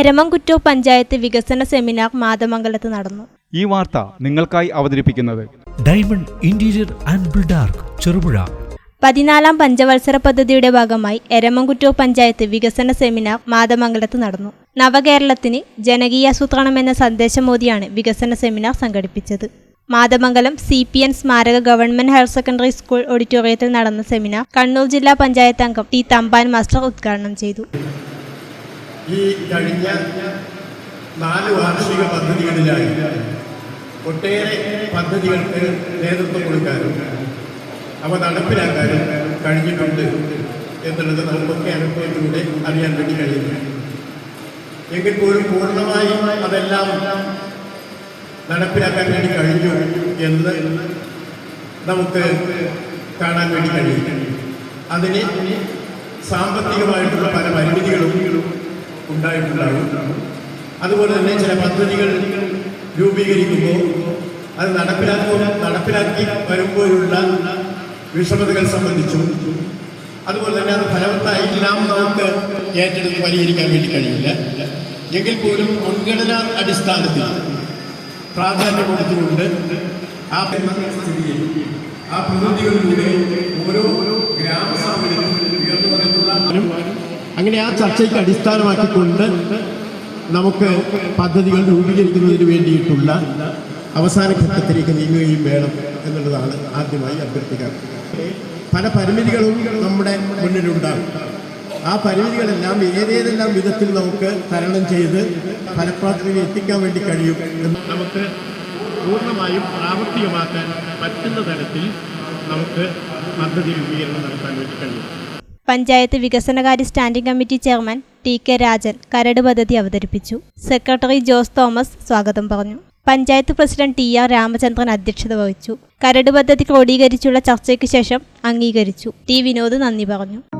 എരമംകുറ്റൂർ പഞ്ചായത്ത് വികസന സെമിനാർ മാതമംഗലത്ത് നടന്നു. ഈ വാർത്ത നിങ്ങൾക്കായി അവതരിപ്പിക്കുന്നത് diamond interior and Buildark Cherupuzha. പതിനാലാം പഞ്ചവത്സര പദ്ധതിയുടെ ഭാഗമായി എരമംകുറ്റൂർ പഞ്ചായത്ത് വികസന സെമിനാർ മാതമംഗലത്ത് നടന്നു. നവകേരളത്തിന് ജനകീയാസൂത്രണം എന്ന സന്ദേശമോദിയാണ് വികസന സെമിനാർ സംഘടിപ്പിച്ചത്. മാതമംഗലം സി പി എൻ സ്മാരക ഗവൺമെന്റ് ഹയർ സെക്കൻഡറി സ്കൂൾ ഓഡിറ്റോറിയത്തിൽ നടന്ന സെമിനാർ കണ്ണൂർ ജില്ലാ പഞ്ചായത്ത് അംഗം ടി തമ്പാൻ മാസ്റ്റർ ഉദ്ഘാടനം ചെയ്തു. ഈ കഴിഞ്ഞ നാല് വാർഷിക പദ്ധതികളിലായി ഒട്ടേറെ പദ്ധതികൾക്ക് നേതൃത്വം കൊടുക്കാനും അവ നടപ്പിലാക്കാനും കഴിഞ്ഞിട്ടുണ്ട് എന്നുള്ളത് നമുക്കൊക്കെ അനുഭവത്തിലൂടെ അറിയാൻ വേണ്ടി കഴിയുന്നു. എങ്കിൽ പോലും പൂർണമായും അതെല്ലാം നടപ്പിലാക്കാൻ വേണ്ടി കഴിഞ്ഞു എന്ന് നമുക്ക് കാണാൻ വേണ്ടി കഴിയും. അതിന് സാമ്പത്തികമായിട്ടുള്ള പല പരിമിതികളും ഉണ്ടായിട്ടുണ്ടാകും. അതുപോലെ തന്നെ ചില പദ്ധതികൾ രൂപീകരിക്കുമ്പോൾ അത് നടപ്പിലാക്കുക നടപ്പിലാക്കി വരുമ്പോഴുള്ള വിഷമതകൾ സംബന്ധിച്ചും അതുപോലെ തന്നെ അത് ഫലവത്തായില്ല നമുക്ക് ഏറ്റെടുത്ത് പരിഹരിക്കാൻ വേണ്ടി കഴിയില്ല. എങ്കിൽ പോലും മുൻഗണനാ അടിസ്ഥാനത്തിൽ പ്രാധാന്യം കൊടുത്തുകൊണ്ട് ആ സ്ഥിതിയിൽ ആ പ്രതിനിധികളിലൂടെ ഓരോ ഗ്രാമസഭയിലും ഉയർന്നു വന്നിട്ടുള്ള അങ്ങനെ ആ ചർച്ചയ്ക്ക് അടിസ്ഥാനമാക്കിക്കൊണ്ട് നമുക്ക് പദ്ധതികൾ രൂപീകരിക്കുന്നതിന് വേണ്ടിയിട്ടുള്ള അവസാന ഘട്ടത്തിലേക്ക് നീങ്ങുകയും വേണം എന്നുള്ളതാണ് ആദ്യമായി അഭ്യർത്ഥിക്കാൻ. പല പരിമിതികളും നമ്മുടെ മുന്നിലുണ്ടാകും. ആ പരിമിതികളെല്ലാം ഏതേതെല്ലാം വിധത്തിൽ നമുക്ക് തരണം ചെയ്ത് ഫലപ്രാപ്തിയിൽ എത്തിക്കാൻ വേണ്ടി കഴിയും നമുക്ക് പൂർണമായും പ്രാവർത്തികമാക്കാൻ പറ്റുന്ന തരത്തിൽ നമുക്ക് പദ്ധതി രൂപീകരണം നടത്താൻ വേണ്ടി കഴിയും. പഞ്ചായത്ത് വികസനകാര്യ standing committee chairman T K Rajan കരട് പദ്ധതി അവതരിപ്പിച്ചു. സെക്രട്ടറി ജോസ് തോമസ് സ്വാഗതം പറഞ്ഞു. Panchayat president T R Ramachandran അധ്യക്ഷത വഹിച്ചു. കരട് പദ്ധതി ക്രോഡീകരിച്ചുള്ള ചർച്ചയ്ക്ക് ശേഷം അംഗീകരിച്ചു. ടി വിനോദ് നന്ദി പറഞ്ഞു.